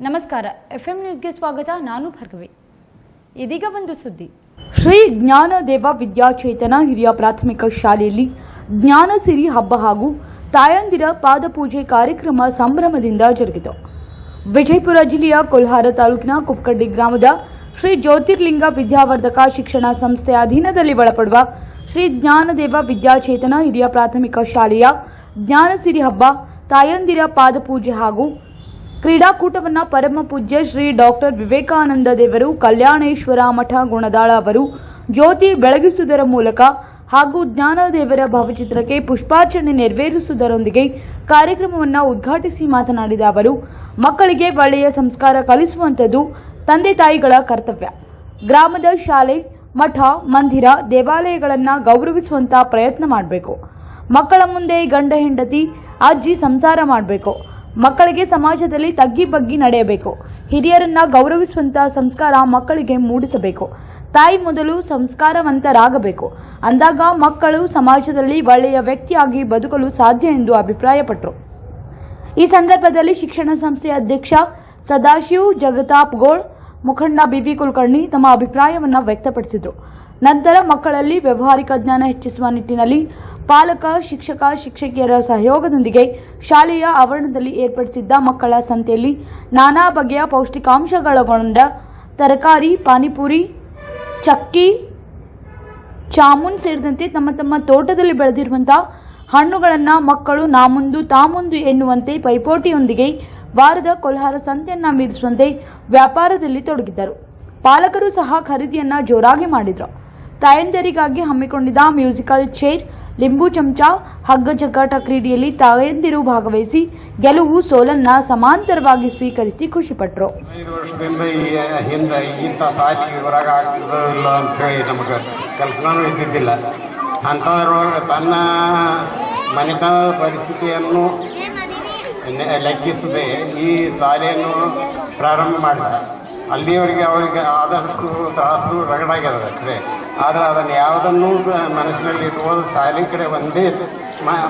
ನಮಸ್ಕಾರ F M ನ್ಯೂಸ್ಗೆ ಸ್ವಾಗತ, ನಾನು ಭಾರ್ಗವಿ. ಇದೀಗ ಒಂದು ಸುದ್ದಿ. ಶ್ರೀ ಜ್ಞಾನದೇವ ವಿದ್ಯಾಚೇತನ ಹಿರಿಯ ಪ್ರಾಥಮಿಕ ಶಾಲೆಯಲ್ಲಿ ಜ್ಞಾನಸಿರಿ ಹಬ್ಬ ಹಾಗೂ ತಾಯಂದಿರ ಪಾದಪೂಜೆ ಕಾರ್ಯಕ್ರಮ ಸಂಭ್ರಮದಿಂದ ಜರುಗಿತು. ವಿಜಯಪುರ ಜಿಲ್ಲೆಯ ಕೊಲ್ಹಾರ ತಾಲೂಕಿನ ಕುಪ್ಕಡ್ಡಿ ಗ್ರಾಮದ ಶ್ರೀ ಜ್ಯೋತಿರ್ಲಿಂಗ ವಿದ್ಯಾವರ್ಧಕ ಶಿಕ್ಷಣ ಸಂಸ್ಥೆಯ ಅಧೀನದಲ್ಲಿ ಒಳಪಡುವ ಶ್ರೀ ಜ್ಞಾನದೇವ ವಿದ್ಯಾಚೇತನ ಹಿರಿಯ ಪ್ರಾಥಮಿಕ ಶಾಲೆಯ ಜ್ಞಾನಸಿರಿ ಹಬ್ಬ ತಾಯಂದಿರ ಪಾದಪೂಜೆ ಹಾಗೂ ಕ್ರೀಡಾಕೂಟವನ್ನ ಪರಮ ಪೂಜ್ಯ ಶ್ರೀ ಡಾಕ್ಟರ್ ವಿವೇಕಾನಂದ ದೇವರು, ಕಲ್ಯಾಣೇಶ್ವರ ಮಠ ಗುಣದಾಳ ಅವರು ಜ್ಯೋತಿ ಬೆಳಗಿಸುವುದರ ಮೂಲಕ ಹಾಗೂ ಜ್ಞಾನದೇವರ ಭಾವಚಿತ್ರಕ್ಕೆ ಪುಷ್ಪಾರ್ಚನೆ ನೆರವೇರಿಸುವುದರೊಂದಿಗೆ ಕಾರ್ಯಕ್ರಮವನ್ನು ಉದ್ಘಾಟಿಸಿ ಮಾತನಾಡಿದ ಅವರು, ಮಕ್ಕಳಿಗೆ ಒಳ್ಳೆಯ ಸಂಸ್ಕಾರ ಕಲಿಸುವಂಥದ್ದು ತಂದೆ ತಾಯಿಗಳ ಕರ್ತವ್ಯ. ಗ್ರಾಮದ ಶಾಲೆ, ಮಠ, ಮಂದಿರ, ದೇವಾಲಯಗಳನ್ನು ಗೌರವಿಸುವಂಥ ಪ್ರಯತ್ನ ಮಾಡಬೇಕು. ಮಕ್ಕಳ ಮುಂದೆ ಗಂಡ, ಹೆಂಡತಿ, ಅಜ್ಜಿ ಸಂಸಾರ ಮಾಡಬೇಕು. ಮಕ್ಕಳಿಗೆ ಸಮಾಜದಲ್ಲಿ ತಗ್ಗಿ ಬಗ್ಗಿ ನಡೆಯಬೇಕು. ಹಿರಿಯರನ್ನ ಗೌರವಿಸುವಂತಹ ಸಂಸ್ಕಾರ ಮಕ್ಕಳಿಗೆ ಮೂಡಿಸಬೇಕು. ತಾಯಿ ಮೊದಲು ಸಂಸ್ಕಾರವಂತರಾಗಬೇಕು. ಅಂದಾಗ ಮಕ್ಕಳು ಸಮಾಜದಲ್ಲಿ ಒಳ್ಳೆಯ ವ್ಯಕ್ತಿಯಾಗಿ ಬದುಕಲು ಸಾಧ್ಯ ಎಂದು ಅಭಿಪ್ರಾಯಪಟ್ಟರು. ಈ ಸಂದರ್ಭದಲ್ಲಿ ಶಿಕ್ಷಣ ಸಂಸ್ಥೆಯ ಅಧ್ಯಕ್ಷ ಸದಾಶಿವ್ ಜಗತಾಪ್ ಗೋಳ್ ಮುಖಂಡ ಬಿಬಿ ಕುಲಕರ್ಣಿ ತಮ್ಮ ಅಭಿಪ್ರಾಯವನ್ನು ವ್ಯಕ್ತಪಡಿಸಿದರು. ನಂತರ ಮಕ್ಕಳಲ್ಲಿ ವ್ಯವಹಾರಿಕ ಜ್ಞಾನ ಹೆಚ್ಚಿಸುವ ನಿಟ್ಟಿನಲ್ಲಿ ಪಾಲಕ, ಶಿಕ್ಷಕ, ಶಿಕ್ಷಕಿಯರ ಸಹಯೋಗದೊಂದಿಗೆ ಶಾಲೆಯ ಆವರಣದಲ್ಲಿ ಏರ್ಪಡಿಸಿದ್ದ ಮಕ್ಕಳ ಸಂತೆಯಲ್ಲಿ ನಾನಾ ಬಗೆಯ ಪೌಷ್ಟಿಕಾಂಶಗಳೊಳಗೊಂಡ ತರಕಾರಿ, ಪಾನಿಪುರಿ, ಚಕ್ಕಿ ಚಾಮುನ್ ಸೇರಿದಂತೆ ತಮ್ಮ ತಮ್ಮ ತೋಟದಲ್ಲಿ ಬೆಳೆದಿರುವಂತಹ ಹಣ್ಣುಗಳನ್ನು ಮಕ್ಕಳು ನಾಮುಂದು, ತಾಮುಂದು ಎನ್ನುವಂತೆ ಪೈಪೋಟಿಯೊಂದಿಗೆ ವಾರದ ಕೊಲ್ಹಾರ ಸಂತೆಯನ್ನು ಮೀರಿಸುವಂತೆ ವ್ಯಾಪಾರದಲ್ಲಿ ತೊಡಗಿದ್ದರು. ಪಾಲಕರು ಸಹ ಖರೀದಿಯನ್ನು ಜೋರಾಗಿ ಮಾಡಿದ್ರು. ತಾಯಂದಿರಿಗಾಗಿ ಹಮ್ಮಿಕೊಂಡಿದ್ದ ಮ್ಯೂಸಿಕಲ್ ಚೇರ್, ಲಿಂಬು ಚಮಚ, ಹಗ್ಗ ಜಗ್ಗಾಟ ಕ್ರೀಡೆಯಲ್ಲಿ ತಾಯಂದಿರು ಭಾಗವಹಿಸಿ ಗೆಲುವು ಸೋಲನ್ನ ಸಮಾಂತರವಾಗಿ ಸ್ವೀಕರಿಸಿ ಖುಷಿಪಟ್ಟರು ಐದು ವರ್ಷದಿಂದ ಈ ಹಿಂದೆ ಇಂಥ ಸಾಲಿ ಹೊರಗೆ ಆಗ್ತದಿಲ್ಲ ಅಂಥೇಳಿ ನಮಗೆ ಕಲ್ಪನಾನು ಇದ್ದಿದ್ದಿಲ್ಲ. ಅಂಥದ್ರೊಳಗೆ ತನ್ನ ಮನೆತನದ ಪರಿಸ್ಥಿತಿಯನ್ನು ಲೆಕ್ಕಿಸದೆ ಈ ಶಾಲೆಯನ್ನು ಪ್ರಾರಂಭ ಮಾಡಿದ. ಅಲ್ಲಿಯವರೆಗೆ ಅವರಿಗೆ ಆದಷ್ಟು ತ್ರಾಸು ರಗಡಾಗ್ಯದ ಖರೆ ಆದರೆ ಅದನ್ನು ಯಾವುದನ್ನು ಮನಸ್ಸಿನಲ್ಲಿ ಇಟ್ಕೊಂಡು ಶಾಲೆ ಕಡೆ ಒಂದೇ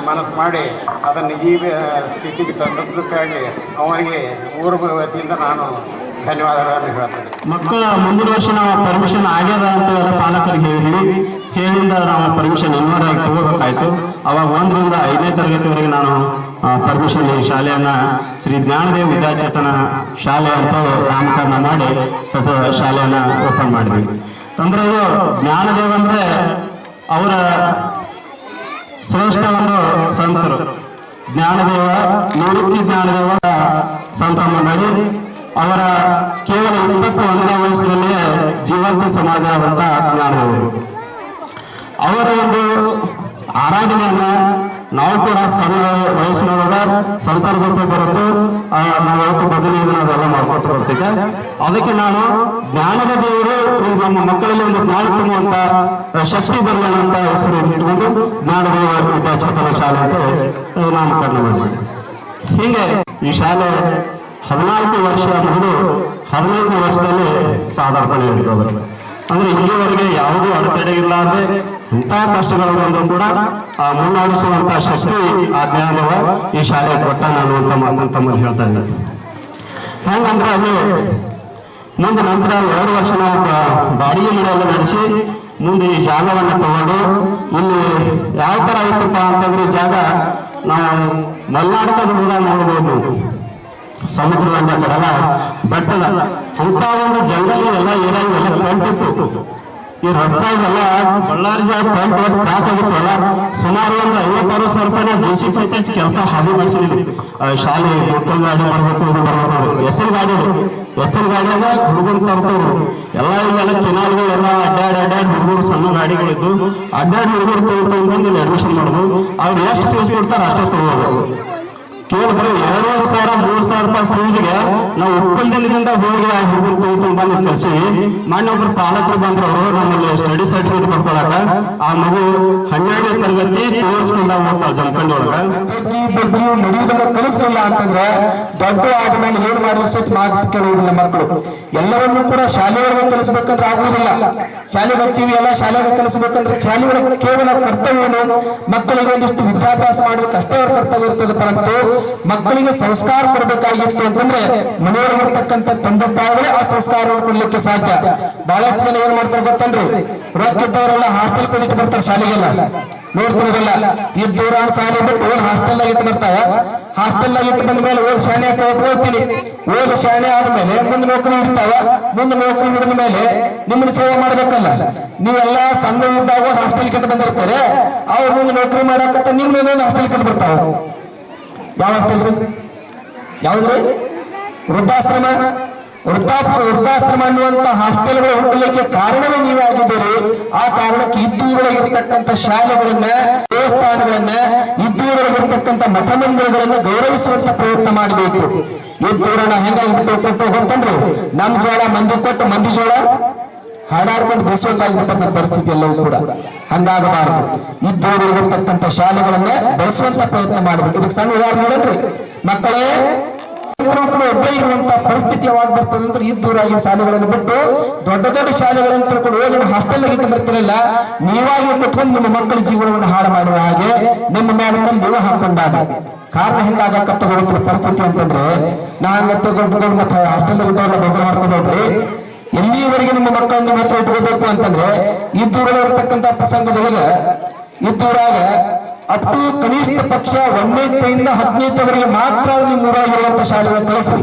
ಮನಸ್ಸು ಮಾಡಿ ಅದನ್ನು ಈ ಸ್ಥಿತಿಗೆ ತಂದದ್ದಕ್ಕಾಗಿ ಅವರಿಗೆ ಊರ ವತಿಯಿಂದ ನಾನು ಧನ್ಯವಾದಗಳನ್ನು ಹೇಳ್ತೇನೆ ಮಕ್ಕಳ ಮುಂದಿನ ವರ್ಷ ನಾವು ಪರ್ಮಿಷನ್ ಆಗ್ಯದ ಅಂತ ಪಾಲಕರಿಗೆ ಹೇಳಿದ್ವಿ. ಹೇಳಿಂದ ನಾವು ಪರ್ಮಿಷನ್ ಇನ್ವರ್ ಆಗಿ ತಗೋಬೇಕಾಯ್ತು. ಅವಾಗ ಒಂದರಿಂದ ಐದನೇ ತರಗತಿವರೆಗೆ ನಾನು ಪರ್ಮಿಷನ್ ಈ ಶಾಲೆಯನ್ನ ಶ್ರೀ ಜ್ಞಾನದೇವ ವಿದ್ಯಾಚೇತನ ಶಾಲೆ ಅಂತ ನಾಮಕರಣ ಮಾಡಿ ಹೊಸ ಶಾಲೆಯನ್ನ ಓಪನ್ ಮಾಡಿದ್ವಿ. ಅಂದ್ರೆ ಜ್ಞಾನದೇವ ಅಂದ್ರೆ ಅವರ ಶ್ರೇಷ್ಠ ಒಂದು ಸಂತರು. ಜ್ಞಾನದೇವ ನಿವೃತ್ತಿ ಜ್ಞಾನದೇವ ಸಂತ ಮಂಡಳಿ ಅವರ ಕೇವಲ ಇಪ್ಪತ್ತು ಒಂದನೇ ವಯಸ್ಸಿನಲ್ಲಿಯೇ ಜೀವಂತ ಸಮಾಜವಂತ ಜ್ಞಾನದೇವರು. ಅವರ ಒಂದು ಆರಾಧನೆಯನ್ನ ನಾವು ಕೂಡ ಸಣ್ಣ ವಯಸ್ಸಿನೊಳಗ ಸಂತರ ಜೊತೆ ಬರುತ್ತು ನಾವು ಯಾವತ್ತು ಭಜನೆ ಇದನ್ನ ಅದೆಲ್ಲ ಮಾಡ್ಕೊತ ಬರ್ತಿದ್ದೆ ಅದಕ್ಕೆ ನಾನು ಜ್ಞಾನದ ದೇವರು ನಮ್ಮ ಮಕ್ಕಳಲ್ಲಿ ಒಂದು ಜ್ಞಾನ ತುಂಬುವಂತ ಶಕ್ತಿ ಬರಲಂತ ಅಂತ ಹೆಸರು ಇಟ್ಕೊಂಡು ಜ್ಞಾನದೇವ ವಿದ್ಯಾಚೇತನ ಶಾಲೆ ಅಂತ ನಾಮಕರಣ ಮಾಡಿದೆ. ಹೀಗೆ ಈ ಶಾಲೆ ಹದಿನಾಲ್ಕು ವರ್ಷ ಮುಗಿದು ಹದಿನಾಲ್ಕು ವರ್ಷದಲ್ಲಿ ಪಾದಾರ್ಪಣೆ ಹಿಡಿದವರು ಅಂದ್ರೆ ಇಲ್ಲಿವರೆಗೆ ಯಾವುದೂ ಅಡೆತಡೆ ಇಲ್ಲದೆ ಇಂಥ ಕಷ್ಟಗಳು ಬಂದರೂ ಕೂಡ ಮುನ್ನಡೆಸುವಂತ ಶಕ್ತಿ, ಆ ಜ್ಞಾನವ ಈ ಶಾಲೆ ಕೊಟ್ಟ ಅನ್ನುವಂತ ಮಾತನ್ನು ತಮ್ಮಲ್ಲಿ ಹೇಳ್ತಾ ಇದ್ದೀನಿ. ಹೆಂಗಂದ್ರೆ ಅಲ್ಲಿ ಮುಂದೆ ನಂತರ ಎರಡು ವರ್ಷ ನಾವು ಬಾಡಿಗೆ ಮನೆಯಲ್ಲಿ ನಡೆಸಿ, ಮುಂದೆ ಈ ಜಾಗವನ್ನು ತಗೊಂಡು, ಇಲ್ಲಿ ಯಾವ ತರ ಐತಪ್ಪ ಅಂತಂದ್ರೆ ಜಾಗ ನಾವು ಮಲ್ನಾಡಕದ ಮೂಲ ನೋಡ್ಬೋದು ನೀವು ಸಮುದ್ರ ದಂಡ ಕಡೆಲ್ಲ ಬೆಟ್ಟದ ಅಂತ ಒಂದು ಜಂಗಲ್ ಎಲ್ಲ ಏನಾಗಿ ಎಲ್ಲ ಈ ರಸ್ತಾಗೆಲ್ಲ ಬಳ್ಳಾರಿ ಜಾಗ ಕಂಡು ಆಗುತ್ತಲ್ಲ, ಸುಮಾರು ಒಂದು ಐವತ್ತಾರು ಸಾವಿರ ರೂಪಾಯಿ ದೇಶಿ ಪಂಚಾಯತ್ ಕೆಲಸ ಹಾದಿ ಮಾಡಿಸಿದ್ವಿ. ಶಾಲೆ ಮಕ್ಕಳ ಗಾಡಿ ಮಾಡ್ಬೇಕು ಇದು ಬರ್ಬೇಕು. ಎತ್ತಿನ ಗಾಡಿ ಎತ್ತಿನ ಗಾಡಿಯಾಗ ಹುಡುಗರು ತರ್ತವ್ರು ಎಲ್ಲ ಇವೆಲ್ಲ ಕೆನಾಲ್ಗಳು ಎಲ್ಲ ಅಡ್ಡಾಡಿ ಅಡ್ಡಾಡಿ ಹುಡುಗರು ಸಣ್ಣ ಗಾಡಿಗಳಿದ್ದು, ಅಡ್ಡಾಡಿ ಹುಡುಗರು ತಗೊಂಡು ಬಂದು ಇಲ್ಲಿ ಅಡ್ಮಿಷನ್ ಮಾಡೋದು. ಅವ್ರು ಎಷ್ಟು ಫೀಸ್ ಕೊಡ್ತಾರೆ ಅಷ್ಟೇ ತಗೋಬೋದು ಕೇವಲ ಬರೀ ಎರಡೂವರೆ ಸಾವಿರ, ಮೂರು ಸಾವಿರ ರೂಪಾಯಿ ಫೀಸ್ಗೆ ನಾವು ಒಪ್ಪಂದದಿಂದ ಹೋಗಿ ಆ ಹುಡುಗನ ತಗೊಂಡು ಬಂದು ಕಳಿಸಿ. ಮೊನ್ನೆ ಒಬ್ರು ಪಾಲಕರು ಬಂದ್ರು, ಅವರು ನಮ್ಮಲ್ಲಿ ಸ್ಟಡಿ ಸರ್ಟಿಫಿಕೇಟ್ ಬರ್ಕೊಳಕ ಆ ಮಗು ಹನ್ನೆರಡನೇ ತರಗತಿ ತೋರಿಸ್ಕೊಂಡ ಹೋಗ್ತಾರೆ ಜಮಖಂಡಿ ಒಳಗ. ಬಗ್ಗೆ ನಡೆಯುವುದನ್ನ ಕಲಿಸಲಿಲ್ಲ ಅಂತಂದ್ರೆ ದೊಡ್ಡ ಆದ್ಮೇಲೆ ಏನ್ ಮಾಡಿದ್ರು ಸಹಿತ ಕೇಳುವುದಿಲ್ಲ ಮಕ್ಕಳು. ಎಲ್ಲವನ್ನೂ ಕೂಡ ಶಾಲೆಯೊಳಗೆ ಕಲಿಸ್ಬೇಕಂದ್ರೆ ಆಗುವುದಿಲ್ಲ. ಶಾಲೆಗೆ ಹಚ್ಚಿವಿ, ಎಲ್ಲ ಶಾಲೆಗೆ ಕಲಿಸ್ಬೇಕಂದ್ರೆ ಒಳಗೆ ಕೇವಲ ಕರ್ತವ್ಯನು ಮಕ್ಕಳಿಗೆ ಒಂದಿಷ್ಟು ವಿದ್ಯಾಭ್ಯಾಸ ಮಾಡ್ಬೇಕು, ಅಷ್ಟೇ ಅವ್ರ ಕರ್ತವ್ಯ ಇರ್ತದೆ ಪರಂತು ಮಕ್ಕಳಿಗೆ ಸಂಸ್ಕಾರ ಕೊಡಬೇಕಾಗಿತ್ತು ಅಂತಂದ್ರೆ ಮನೆಯೊಳಗಿರ್ತಕ್ಕಂಥ ತಂದೆ ತಾಯಿಗಳೇ ಆ ಸಂಸ್ಕಾರವನ್ನು ಕೊಡ್ಲಿಕ್ಕೆ ಸಾಧ್ಯ. ಬಹಳಷ್ಟು ಜನ ಏನ್ ಮಾಡ್ತಾರೆ ಗೊತ್ತನ್ರಿ? ರೊಕ್ಕಿದ್ದವರೆಲ್ಲ ಹಾಸ್ಟೆಲ್ ಕೊಡಿಟ್ಟು ಬರ್ತಾರೆ ಶಾಲೆಗೆಲ್ಲ. ನೋಡ್ತಿರೋದಿಲ್ಲ ಇದ್ದೂರ ಶಾಲೆ ಬಿಟ್ಟು ಓದ್ ಹಾಸ್ಟೆಲ್ ಇಟ್ಟು ಬರ್ತಾವ ಹಾಸ್ಟೆಲ್ ಇಟ್ಟು ಬಂದ ಮೇಲೆ ಓದ್ ಶಾಣೆ ಓದ್ತೀನಿ. ಓದ್ ಶಾಣೆ ಆದ್ಮೇಲೆ ಮುಂದೆ ನೌಕರಿ ಹಿಡ್ತಾವ ಮುಂದೆ ನೌಕರಿ ಹಿಡಿದ ಮೇಲೆ ನಿಮ್ಮನ್ನ ಸೇವೆ ಮಾಡ್ಬೇಕಲ್ಲ. ನೀವೆಲ್ಲ ಸಣ್ಣ ಇದ್ದಾಗ ಹಾಸ್ಟೆಲ್ ಕಟ್ಟು ಬಂದಿರ್ತಾರೆ. ಅವ್ರ ಮುಂದೆ ನೌಕರಿ ಮಾಡಕತ್ತ ನಿಮ್ಮ ಮೇಲೆ ಒಂದು ಹಾಸ್ಟೆಲ್ ಕಟ್ಟು ಬರ್ತಾವ ಯಾವ ಹಾಸ್ಟೆಲ್ ಯಾವ್ದ್ರಿ ವೃದ್ಧಾಶ್ರಮ. ವೃದ್ಧಾಪ ವೃದ್ಧಾಶ್ರಮ ಅನ್ನುವಂತ ಹಾಸ್ಟೆಲ್ಗಳು ಹುಟ್ಟಲಿಕ್ಕೆ ಕಾರಣವೇ ನೀವೇ ಆಗಿದ್ದೀರಿ. ಆ ಕಾರಣಕ್ಕೆ ಇದ್ದೂರೊಳಗಿರ್ತಕ್ಕಂಥ ಶಾಲೆಗಳನ್ನ, ದೇವಸ್ಥಾನಗಳನ್ನ ಇದ್ದೂರೊಳಗಿರ್ತಕ್ಕಂಥ ಮಠ ಮಂದಿರಗಳನ್ನ ಗೌರವಿಸುವಂತ ಪ್ರಯತ್ನ ಮಾಡಬೇಕು. ಇದ್ದೂರನ್ನ ಹೆಂಗಾಗಿ ಬಿಟ್ಟು ಕೊಟ್ಟು ನಮ್ಮ ನಮ್ ಜೋಳ ಮಂದಿ ಕೊಟ್ಟು ಮಂದಿ ಜೋಳ. ಹಾಡಾಡ್ಕೊಂಡು ಬೆಳೆಸುವಂತಾಗಿರ್ತಕ್ಕಂಥ ಪರಿಸ್ಥಿತಿ ಎಲ್ಲವೂ ಕೂಡ ಹಂಗಾಗಬಾರದು. ಇದ್ದೂರಲ್ಲಿರ್ತಕ್ಕಂಥ ಶಾಲೆಗಳನ್ನ ಬೆಳೆಸುವಂತ ಪ್ರಯತ್ನ ಮಾಡಬೇಕು. ಇದಕ್ಕೆ ಸಣ್ಣ ಉದಾಹರಣೆ ನೋಡ್ರಿ. ಮಕ್ಕಳೇ ಕೂಡ ಒಬ್ಬೇ ಇರುವಂತ ಪರಿಸ್ಥಿತಿ ಯಾವಾಗ ಬರ್ತದೆ ಅಂದ್ರೆ ಇದ್ದೂರಾಗಿನ ಶಾಲೆಗಳನ್ನು ಬಿಟ್ಟು ದೊಡ್ಡ ದೊಡ್ಡ ಶಾಲೆಗಳನ್ನು ತಿಳ್ಕೊಂಡು ಹೋಗಿ ಹಾಸ್ಟೆಲ್ ಇಟ್ಟು ಬರ್ತಿರಲಿಲ್ಲ. ನೀವಾಗಿ ಕುತ್ಕೊಂಡು ನಿಮ್ಮ ಮಕ್ಕಳ ಜೀವನವನ್ನು ಹಾಳು ಮಾಡುವ ಹಾಗೆ ನಿಮ್ಮ ಮೇಲೆ ನೀವು ಹಾಕೊಂಡಾಗ ಕಾರಣ ಹೆಂಗಾಗತ್ತ ಹೋಗುತ್ತಿರೋ ಪರಿಸ್ಥಿತಿ ಅಂತಂದ್ರೆ ನಾನು ತಗೊಂಡು ಮತ್ತೆ ಹಾಸ್ಟೆಲ್ ಇದ್ದವ್ರನ್ನ ಬೇಸರ ಮಾಡ್ಕೋಬೇಡ್ರಿ ಎಲ್ಲಿಯವರೆಗೆ ನಿಮ್ಮ ಮಕ್ಕಳನ್ನು ಮಾತ್ರ ಇಟ್ಕೋಬೇಕು ಅಂತಂದ್ರೆ ಈ ದೂರದಲ್ಲಿರ್ತಕ್ಕಂಥ ಪ್ರಸಂಗದೊಳಗೆ ಇದ್ದೂರಾಗ ಅಪ್ ಟು ಕನಿಷ್ಠ ಪಕ್ಷ ಒಂದನೇತೆಯಿಂದ ಹದಿನೈದವರೆಗೆ ಮಾತ್ರ ನಿಮ್ಮ ಊರಾಗಿರುವಂತ ಶಾಲೆಗಳ ಕಳಿಸ್ರಿ.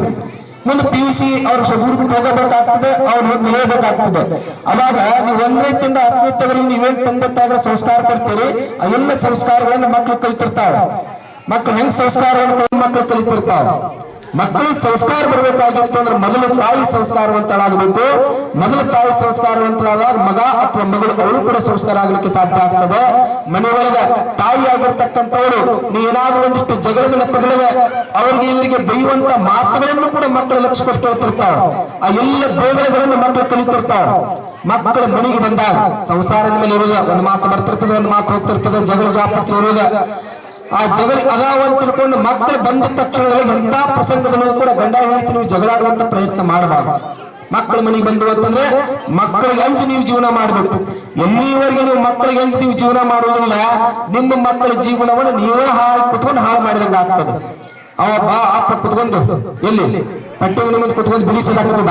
ಮುಂದೆ ಪಿ ಯು ಸಿ ಅವ್ರು ಊರು ಬಿಟ್ಟು ಹೋಗಬೇಕಾಗ್ತದೆ, ಅವ್ರು ನಿಲ್ಲಬೇಕಾಗ್ತದೆ ಅವಾಗ ನೀವು ಒಂದನೇತಿಂದ ಹದಿನೈದವರೆಗೆ ನೀವೇನ್ ತಂದೆ ತಾಯಿಗಳ ಸಂಸ್ಕಾರ ಕೊಡ್ತೀರಿ ಆ ಎಲ್ಲ ಸಂಸ್ಕಾರಗಳನ್ನ ಮಕ್ಕಳು ಕಲಿತಿರ್ತಾವ ಮಕ್ಕಳು ಹೆಂಗ್ ಸಂಸ್ಕಾರವನ್ನು ಮಕ್ಕಳು ಕಲಿತಿರ್ತಾವ ಮಕ್ಕಳಿಗೆ ಸಂಸ್ಕಾರ ಬರಬೇಕಾಗಿತ್ತು ಅಂದ್ರೆ ಮೊದಲು ತಾಯಿ ಸಂಸ್ಕಾರವಂತಳಾಗಬೇಕು ಮೊದಲು ತಾಯಿ ಸಂಸ್ಕಾರವಂತಳಾದಾಗ ಮಗ ಅಥವಾ ಮಗಳು ಅವಳು ಕೂಡ ಸಂಸ್ಕಾರ ಆಗ್ಲಿಕ್ಕೆ ಸಾಧ್ಯ ಆಗ್ತದೆ. ಮನೆಯೊಳಗ ತಾಯಿ ಆಗಿರ್ತಕ್ಕಂಥವಳು ನೀ ಏನಾದ್ರೂ ಒಂದಿಷ್ಟು ಜಗಳದ ನೆಪಗಳಿಗೆ ಅವ್ರಿಗೆ ಇವರಿಗೆ ಬೈಯುವಂತ ಮಾತುಗಳನ್ನು ಕೂಡ ಮಕ್ಕಳು ಹೇಳ್ತಿರ್ತಾವ. ಆ ಎಲ್ಲ ಬೇಗಳನ್ನು ಮಕ್ಕಳು ಕಲಿತಿರ್ತಾವ. ಮಕ್ಕಳ ಮನೆಗೆ ಬಂದಾಗ ಸಂಸಾರದ ಮೇಲೆ ಇರುವುದ, ಒಂದು ಮಾತು ಬರ್ತಿರ್ತದೆ, ಒಂದು ಮಾತು ಹೋಗ್ತಿರ್ತದೆ, ಜಗಳ ಜಾಪತ್ರ ಇರುವುದ. ಆ ಜಗಳ ಅದಾವ ಅಂತ ತಿಳ್ಕೊಂಡು ಮಕ್ಕಳು ಬಂದ ತಕ್ಷಣದಲ್ಲಿ ಎಂತ ಪ್ರಸಂಗದಲ್ಲೂ ಕೂಡ ಗಂಡ ಹೆಂಡತಿ ನೀವು ಜಗಳಾಡುವಂತ ಪ್ರಯತ್ನ ಮಾಡಬಾರ್ದು. ಮಕ್ಕಳ ಮನೆಗೆ ಬಂದು ಅಂತಂದ್ರೆ ಮಕ್ಕಳಿಗೆ ಹಂಚಿ ನೀವು ಜೀವನ ಮಾಡಬೇಕು. ಎಲ್ಲಿವರೆಗೆ ನೀವು ಮಕ್ಕಳಿಗೆ ಹಂಚಿ ನೀವು ಜೀವನ ಮಾಡುವುದಿಲ್ಲ, ನಿಮ್ಮ ಮಕ್ಕಳ ಜೀವನವನ್ನು ನೀವೇ ಹಾಳು ಕುತ್ಕೊಂಡು ಹಾಳು ಮಾಡಿದಂಗೆ ಆಗ್ತದೆ. ಅವ ಬಾ ಅಪ್ಪ ಕುತ್ಕೊಂಡು, ಎಲ್ಲಿ? ಪಟ್ಟಿಗೆ ನಿಮ್ಮದು ಕುತ್ಕೊಂಡು ಬಿಡಿಸಲಾಗ್ತದೆ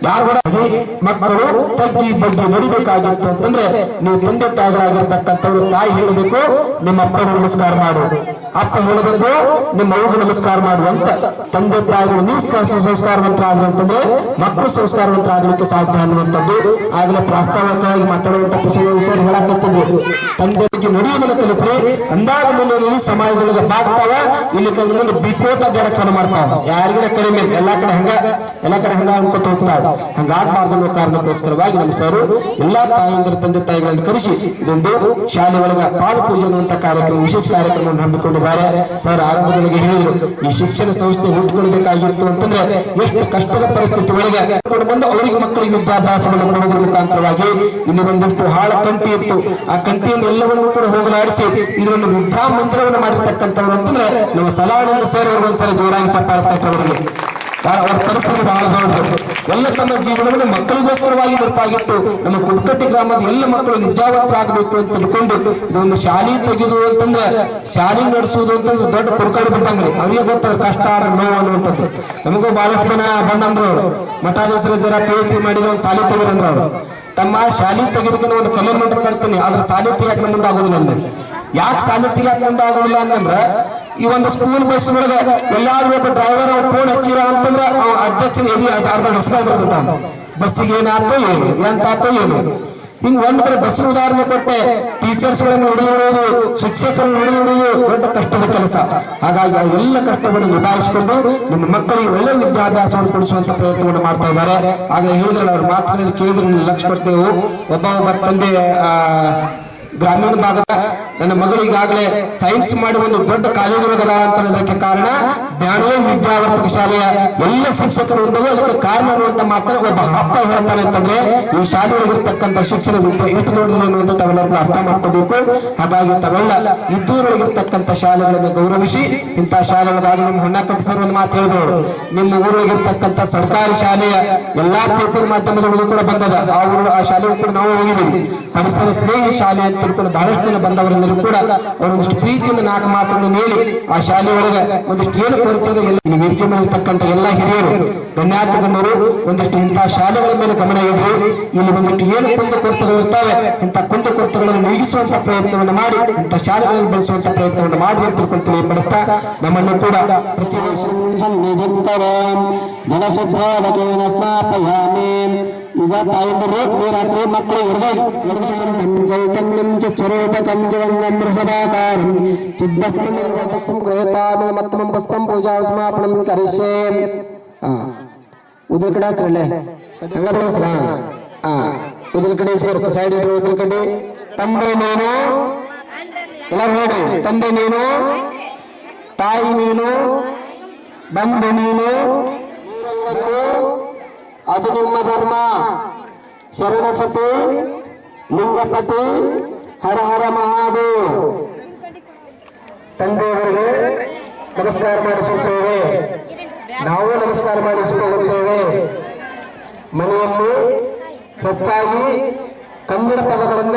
ಈ ಮಕ್ಕಳು ತಗ್ಗಿ ಬಗ್ಗೆ ನಡಿಬೇಕಾಗಿತ್ತು ಅಂತಂದ್ರೆ ನೀವು ತಂದೆ ತಾಯಿಗಳಾಗಿರ್ತಕ್ಕಂಥವ್ರು ತಾಯಿ ಹೇಳಬೇಕು, ನಿಮ್ಮ ಅಪ್ಪನಿಗೆ ನಮಸ್ಕಾರ ಮಾಡು. ಅಪ್ಪ ಹೇಳಬೇಕು, ನಿಮ್ಮ ಅವ್ರಿಗೆ ನಮಸ್ಕಾರ ಮಾಡು ಅಂತ ತಂದೆ ತಾಯಿಗಳು ನೀವು ಸಂಸ್ಕಾರ- ಸಂಸ್ಕಾರವಂತರಾದ್ರಿ ಅಂತಂದ್ರೆ ಮಕ್ಕಳು ಸಂಸ್ಕಾರವಂತರಾಗಲಿಕ್ಕೆ ಸಾಧ್ಯ ಅನ್ನುವಂಥದ್ದು ಆಗಲೇ ಪ್ರಾಸ್ತಾವಿಕವಾಗಿ ಮಾತಾಡುವಂತ ವಿಷಯ ಹೇಳಕತ್ತಿದ್ರು ತಂದೆಗೆ ನಡೆಯುವುದನ್ನು ಕಲಿಸ್ರಿ ಅಂದಾಗ ಮುಂದೆ ಸಮಾಜದೊಳಗೆ ಬಾಗ್ತಾವ, ಇಲ್ಲಿ ಮುಂದೆ ಬಿಕೋತ ಬೇಡ ಚೆನ್ನಾಗಿ ಮಾಡ್ತಾವ. ಯಾರಿಗಿನ ಕಡಿಮೆ ಎಲ್ಲಾ ಕಡೆ ಹಂಗ, ಎಲ್ಲಾ ಕಡೆ ಹಂಗ ಅನ್ಕೋತ ಹೋಗ್ತಾವ. ಹಂಗಾಗ್ಬಾರ್ದು ಅನ್ನೋ ಕಾರಣಕ್ಕೋಸ್ಕರವಾಗಿ ನಮ್ಮ ಸರ್ ಎಲ್ಲಾ ತಾಯಂದ್ರ, ತಂದೆ ತಾಯಿಗಳನ್ನು ಕರೆಸಿ ಇದೊಂದು ಶಾಲೆ ಒಳಗ ಪಾದ ಪೂಜೆ ಅನ್ನುವಂತ ಕಾರ್ಯಕ್ರಮ, ವಿಶೇಷ ಕಾರ್ಯಕ್ರಮವನ್ನು ಹಮ್ಮಿಕೊಂಡಿದ್ದಾರೆ. ಸರ್ ಆರಂಭದೊಳಗೆ ಹೇಳಿದ್ರು, ಈ ಶಿಕ್ಷಣ ಸಂಸ್ಥೆ ಹುಟ್ಟುಕೊಳ್ಬೇಕಾಗಿತ್ತು ಅಂತಂದ್ರೆ ಎಷ್ಟು ಕಷ್ಟದ ಪರಿಸ್ಥಿತಿ ಒಳಗೆ ಬಂದು ಅವರಿಗೆ ಮಕ್ಕಳಿಗೆ ವಿದ್ಯಾಭ್ಯಾಸವನ್ನು ಕೊಡೋದ್ರ ಮುಖಾಂತರವಾಗಿ ಇಲ್ಲಿ ಒಂದಿಷ್ಟು ಹಾಳ ಕಂಟಿ ಇತ್ತು. ಆ ಕಂಟಿಯನ್ನು ಎಲ್ಲವನ್ನೂ ಕೂಡ ಹೋಗಲಾಡಿಸಿ ಇದನ್ನು ವಿದ್ಯಾ ಮಂದಿರವನ್ನು ಮಾಡಿರ್ತಕ್ಕಂಥವ್ರು ಅಂತಂದ್ರೆ ನಮ್ಮ ಸಲಾನಂದ ಸರ್ ಅವರು ಒಂದ್ಸಲ ಜೋರಾಗಿ ಚಪ್ಪಾಳೆ ಅವರಿಗೆ ಅವರ ಪರಿಸ್ಥಿತಿ ಬಹಳ ಎಲ್ಲ ತನ್ನ ಜೀವನವನ್ನು ಮಕ್ಕಳಿಗೋಸ್ಕರವಾಗಿ ಗೊತ್ತಾಗಿತ್ತು ನಮ್ಮ ಕುಡ್ಕಟ್ಟಿ ಗ್ರಾಮದ ಎಲ್ಲ ಮಕ್ಕಳು ವಿದ್ಯಾವಂತರಾಗಬೇಕು ಅಂತ ತಿಳ್ಕೊಂಡು ಇದೊಂದು ಶಾಲೆ ತೆಗೆದು ಅಂತಂದ್ರೆ ಶಾಲೆ ನಡೆಸುವುದು ಅಂತಂದ್ರೆ ದೊಡ್ಡ ಕುರ್ಕಾಡು ಬಿಟ್ಟಂಗ್ರಿ ಅವ್ರಿಗೆ ಗೊತ್ತಾರ ಕಷ್ಟ ನೋವು ಅನ್ನುವಂಥದ್ದು. ನಮಗೂ ಬಹಳಷ್ಟು ಜನ ಬಂದಂದ್ರು ಅವರು. ಮಠಾಧೀಶರ ಜರ ಪಿ ಎಚ್ ಡಿ ಮಾಡಿದ್ರೆ ಒಂದು ಶಾಲೆ ತೆಗಿರಂದ್ರ ಅವರು. ತಮ್ಮ ಶಾಲೆ ತೆಗೆದಕ್ಕೆ ಒಂದು ಕಲೆ ಮಂಟಪ ಮಾಡ್ತೀನಿ ಆದ್ರೆ ಶಾಲೆ ತೆಗಿಯಕ್ಕೆ ಮುಂದಾಗೋದಿಲ್ಲ ಆಗೋದಿಲ್ಲ ಅಂದೆ. ಯಾಕೆ ಶಾಲೆ ತೆಗಿಯಕ್ಕೆ ಮುಂದೆ ಆಗೋದಿಲ್ಲ ಅಂತಂದ್ರೆ ಈ ಒಂದು ಸ್ಕೂಲ್ ಬಸ್ ಒಳಗೆ ಎಲ್ಲಾದ್ರೂ ಒಬ್ಬ ಡ್ರೈವರ್ ಅವ್ರು ಫೋನ್ ಹಚ್ಚಿರ ಅಂತಂದ್ರೆ ಅವ ಅಧ್ಯಕ್ಷನ ಎಲ್ಲಿ ಅರ್ಧ ಹೊಸಗಾಗಿರ್ತಾನ ಬಸ್ಸಿಗೆ ಏನಾಯ್ತು ಏನು, ಎಂತಾಯ್ತು ಏನು. ಹಿಂಗ್ ಒಂದ್ ಕಡೆ ಬಸ್ಸಿನ ಉದಾಹರಣೆ ಕೊಟ್ಟೆ ಟೀಚರ್ಸ್ಗಳನ್ನು ಹಿಡಿದುಕೊಳ್ಳುವುದು ಶಿಕ್ಷಕರನ್ನು ಹಿಡಿದುಕೊಳ್ಳುವುದು ದೊಡ್ಡ ಕಷ್ಟದ ಕೆಲಸ. ಹಾಗಾಗಿ ಆ ಎಲ್ಲ ಕಷ್ಟವನ್ನು ನಿಭಾಯಿಸಿಕೊಂಡು ನಿಮ್ಮ ಮಕ್ಕಳಿಗೆ ಒಳ್ಳೆ ವಿದ್ಯಾಭ್ಯಾಸವನ್ನು ಕೊಡಿಸುವಂತ ಪ್ರಯತ್ನವನ್ನು ಮಾಡ್ತಾ ಇದ್ದಾರೆ. ಆಗ ಹೇಳಿದ್ರೆ ಅವ್ರ ಮಾತಿನಲ್ಲಿ ಕೇಳಿದ್ರೆ ಲಕ್ಷ ಕೊಟ್ಟೆವು ಒಬ್ಬ ಒಬ್ಬ ತಂದೆ, ಆ ಗ್ರಾಮೀಣ ಭಾಗದ ನನ್ನ ಮಗಳು ಈಗಾಗಲೇ ಸೈನ್ಸ್ ಮಾಡಿ ಒಂದು ದೊಡ್ಡ ಕಾಲೇಜ್ ಒಳಗದ ಅಂತ ಅನ್ನೋದಕ್ಕೆ ಕಾರಣ ಜ್ಞಾನೋದಯ ವಿದ್ಯಾವರ್ತಕ ಶಾಲೆಯ ಎಲ್ಲ ಶಿಕ್ಷಕರು ಇದ್ದವು ಅದಕ್ಕೆ ಕಾರಣ ಅನ್ನುವಂತ ಮಾತ್ರ ಒಬ್ಬ ಅಪ್ಪ ಹೇಳ್ತಾನೆ ಅಂತಂದ್ರೆ ಈ ಶಾಲೆ ಒಳಗಿರ್ತಕ್ಕಂಥ ಶಿಕ್ಷಣ ಎಷ್ಟು ದೊಡ್ಡದು ಅನ್ನುವಂಥ ತಾವೆಲ್ಲರೂ ಅರ್ಥ ಮಾಡ್ಕೋಬೇಕು. ಹಾಗಾಗಿ ತಾವೆಲ್ಲ ಇದ್ದೂರೊಳಗಿರ್ತಕ್ಕಂಥ ಶಾಲೆಗಳನ್ನು ಗೌರವಿಸಿ, ಇಂಥ ಶಾಲೆಗಳಾಗಿ ನಿಮ್ಮ ಹೊಣ್ಣ ಸರ್ ಒಂದು ಮಾತು ಹೇಳಿದವರು ನಿಮ್ಮ ಊರೊಳಗಿರ್ತಕ್ಕಂಥ ಸರ್ಕಾರಿ ಶಾಲೆಯ ಎಲ್ಲಾ ಪೇಪರ್ ಮಾಧ್ಯಮದೊಳಗೂ ಕೂಡ ಬಂದದ. ಆ ಊರು, ಆ ಶಾಲೆಗೂ ಕೂಡ ನಾವು ಹೋಗಿದ್ದೀವಿ. ಪರಿಸರ ಸ್ನೇಹಿ ಶಾಲೆ ಅಂತ ತಿಳ್ಕೊಂಡು ಬಹಳಷ್ಟು ಜನ ಬಂದವರೆಲ್ಲರೂ ಕೂಡ ಅವರೊಂದಿಷ್ಟು ಪ್ರೀತಿಯಿಂದ ನಾಲ್ಕು ಮಾತುಗಳನ್ನು ಹೇಳಿ ಆ ಶಾಲೆ ಒಳಗೆ ಒಂದಿಷ್ಟು ಏನು ಕೊಡುತ್ತದೆ ಎಲ್ಲ- ವೇದಿಕೆ ಮೇಲೆ ಇರ್ತಕ್ಕಂಥ ಎಲ್ಲ ಹಿರಿಯರು ಗಣ್ಯಾತ ಗಣ್ಯರು ಒಂದಿಷ್ಟು ಇಂತಹ ಶಾಲೆಗಳ ಮೇಲೆ ಗಮನ ಇಡ್ರಿ ಇಲ್ಲಿ ಒಂದಿಷ್ಟು ಏನು ಕುಂದು ಕೊರತೆಗಳು ಇರ್ತವೆ, ಇಂಥ ಕುಂದು ಕೊರತೆಗಳನ್ನು ನೀಗಿಸುವಂತ ಪ್ರಯತ್ನವನ್ನು ಮಾಡಿ, ಇಂಥ ಶಾಲೆಗಳನ್ನು ಬೆಳೆಸುವಂತ ಪ್ರಯತ್ನವನ್ನು ಮಾಡಿ ಅಂತ ತಿಳ್ಕೊಂಡು ಬಳಸ್ತಾ ನಮ್ಮನ್ನು ಕೂಡ ಪ್ರತಿ ವರ್ಷ ಜನಶುದ್ಧೋದಕೇನ ಸ್ನಾಪಯಾಮಿ ಈಗ ತಾಯಂದಿರು ಈ ರಾತ್ರಿ ಮಕ್ಕಳು ಹಿಡಿದು ಚೈತನ್ಯಂ ಚೈತನ್ಯಂ ಜಗಂಗಂ ವೃಷಭಾಕಾರಂ ಚಿದ್ಭಸ್ಮಂ ಗೃಹತಾಮ ಮತ್ತಮಂ ಪುಷ್ಪಂ ಪೂಜಾ ಸಮಾಪನಂ ಕರಿಷ್ಯೆ ಹಾ ಉದ್ರ ಕಡೆ ಹಚ್ರಲ್ಲೇ ಹಂಗ ಬೆಳೆಸ್ರ ಹಾ ಉದ್ರ ಕಡೆ ಸೇರ್ಕು ಸೈಡ್ ಇಟ್ಟು ಉದ್ರ ಕಡೆ ತಂದೆ ನೀನು ಎಲ್ಲರೂ ನೋಡಿ ತಂದೆ ನೀನು ತಾಯಿ ನೀನು ಬಂಧು ನೀನು ಅದು ನಿಮ್ಮ ಧರ್ಮ. ಶರಣಸತಿ, ಲಿಂಗಪತಿ, ಹರ ಹರ ಮಹಾದೇವ್. ತಂದೆಯವರಿಗೆ ನಮಸ್ಕಾರ ಮಾಡಿಸುತ್ತೇವೆ. ನಾವು ನಮಸ್ಕಾರ ಮಾಡಿಸಿಕೊಳ್ಳುತ್ತೇವೆ. ಮನೆಯಲ್ಲಿ ಹೆಚ್ಚಾಗಿ ಕನ್ನಡ ಪದಗಳನ್ನ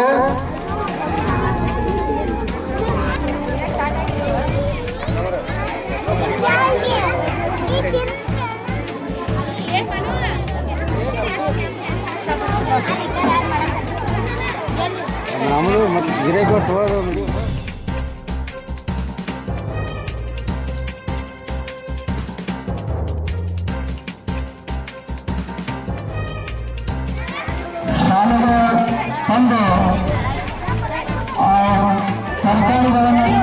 ಶಾಲೆಗೆ ತಂದು ತರಕಾರಿಗಳನ್ನು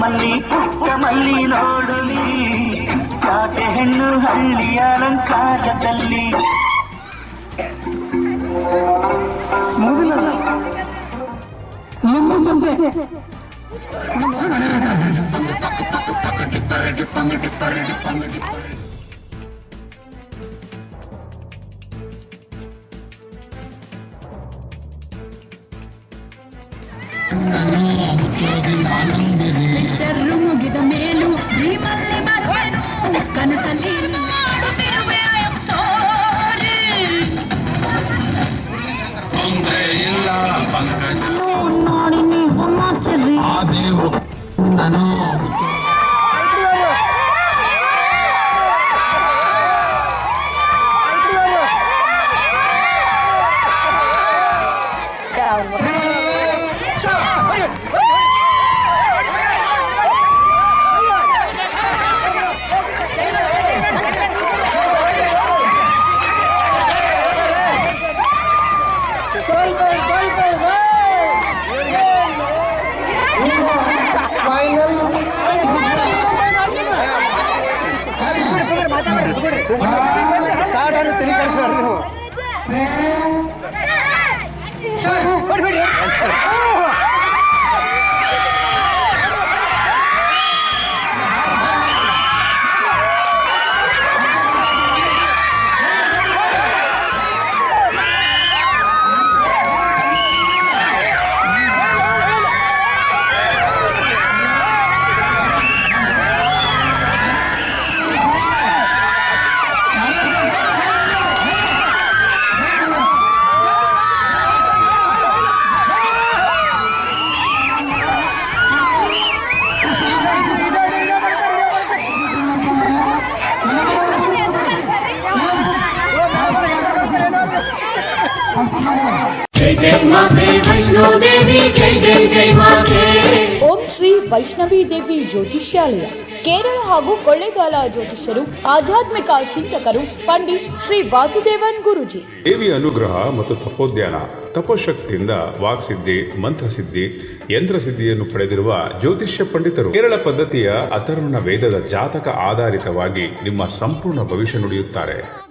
ಮಲ್ಲಿ ಪುಟ್ಟ ಮಲ್ಲಿ ನೋಡಲಿ ಕಾಟೆ ಹೆಣ್ಣು ಹಳ್ಳಿಯ ಅಲಂಕಾರದಲ್ಲಿ ಲಿಂಬು ಚಮಚೆ ಬೆವರು ಮುಗಿದ ಮೇಲೂ ಭೀಮಲ್ಲಿ ಮರವನು ಕನಸಲ್ಲಿ ನೋಡಿ ನೀವು ನಾನು am sorry. ದೇವರು ನಾನು ಓಂ ಶ್ರೀ ವೈಷ್ಣವಿ ದೇವಿ ಜ್ಯೋತಿಷ್ಯಾಲಯ. ಕೇರಳ ಹಾಗೂ ಕೊಳ್ಳೆಗಾಲ ಜ್ಯೋತಿಷ್ಯರು, ಆಧ್ಯಾತ್ಮಿಕ ಚಿಂತಕರು, ಪಂಡಿತ್ ಶ್ರೀ ವಾಸುದೇವನ್ ಗುರುಜಿ. ದೇವಿ ಅನುಗ್ರಹ ಮತ್ತು ತಪೋದ್ಯಾನ, ತಪಶಕ್ತಿಯಿಂದ ವಾಕ್ಸಿದ್ಧಿ, ಮಂತ್ರಸಿದ್ಧಿ, ಯಂತ್ರಸಿದ್ಧಿಯನ್ನು ಪಡೆದಿರುವ ಜ್ಯೋತಿಷ್ಯ ಪಂಡಿತರು. ಕೇರಳ ಪದ್ಧತಿಯ ಅಥರ್ವಣ ವೇದದ ಜಾತಕ ಆಧಾರಿತವಾಗಿ ನಿಮ್ಮ ಸಂಪೂರ್ಣ ಭವಿಷ್ಯ ನುಡಿಯುತ್ತಾರೆ.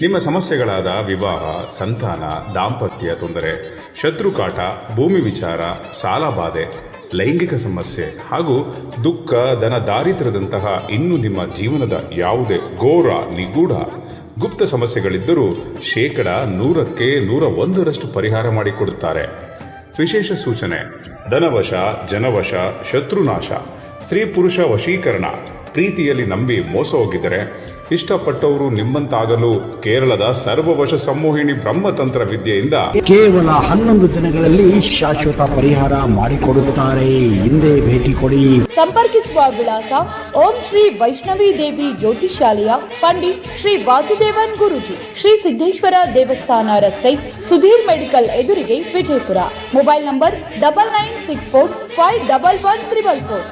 ನಿಮ್ಮ ಸಮಸ್ಯೆಗಳಾದ ವಿವಾಹ, ಸಂತಾನ, ದಾಂಪತ್ಯ ತೊಂದರೆ, ಶತ್ರುಕಾಟ, ಭೂಮಿ ವಿಚಾರ, ಸಾಲಬಾಧೆ ಲೈಂಗಿಕ ಸಮಸ್ಯೆ ಹಾಗೂ ದುಃಖ ಧನ ದಾರಿದ್ರ್ಯದಂತಹ ಇನ್ನು ನಿಮ್ಮ ಜೀವನದ ಯಾವುದೇ ಘೋರ, ನಿಗೂಢ ಗುಪ್ತ ಸಮಸ್ಯೆಗಳಿದ್ದರೂ ಶೇಕಡ ನೂರಕ್ಕೆ ನೂರ ಒಂದರಷ್ಟು ಪರಿಹಾರ ಮಾಡಿಕೊಡುತ್ತಾರೆ. ವಿಶೇಷ ಸೂಚನೆ, ಧನವಶ, ಜನವಶ, ಶತ್ರುನಾಶ, ಸ್ತ್ರೀ ಪುರುಷ ವಶೀಕರಣ ಪ್ರೀತಿಯಲ್ಲಿ ನಂಬಿ ಮೋಸ ಹೋಗಿದರೆ ಇಷ್ಟಪಟ್ಟವರು ನಿಮ್ಮಂತಾಗಲು ಕೇರಳದ ಸರ್ವವಶ ಸಂಮೋಹಿನಿ ಬ್ರಹ್ಮತಂತ್ರ ವಿದ್ಯೆಯಿಂದ ಕೇವಲ ಹನ್ನೊಂದು ದಿನಗಳಲ್ಲಿ ಶಾಶ್ವತ ಪರಿಹಾರ ಮಾಡಿಕೊಡುತ್ತಾರೆ. ಹಿಂದೆ ಭೇಟಿ ಕೊಡಿ. ಸಂಪರ್ಕಿಸುವ ವಿಳಾಸ ಓಂ ಶ್ರೀ ವೈಷ್ಣವಿ ದೇವಿ ಜ್ಯೋತಿಷ್ಯಾಲಯ ಪಂಡಿತ್ ಶ್ರೀ ವಾಸುದೇವನ್ ಗುರುಜಿ ಶ್ರೀ ಸಿದ್ದೇಶ್ವರ ದೇವಸ್ಥಾನ ರಸ್ತೆ ಸುಧೀರ್ ಮೆಡಿಕಲ್ ಎದುರಿಗೆ Vijayapura. Mobile number double nine six four five double one triple four.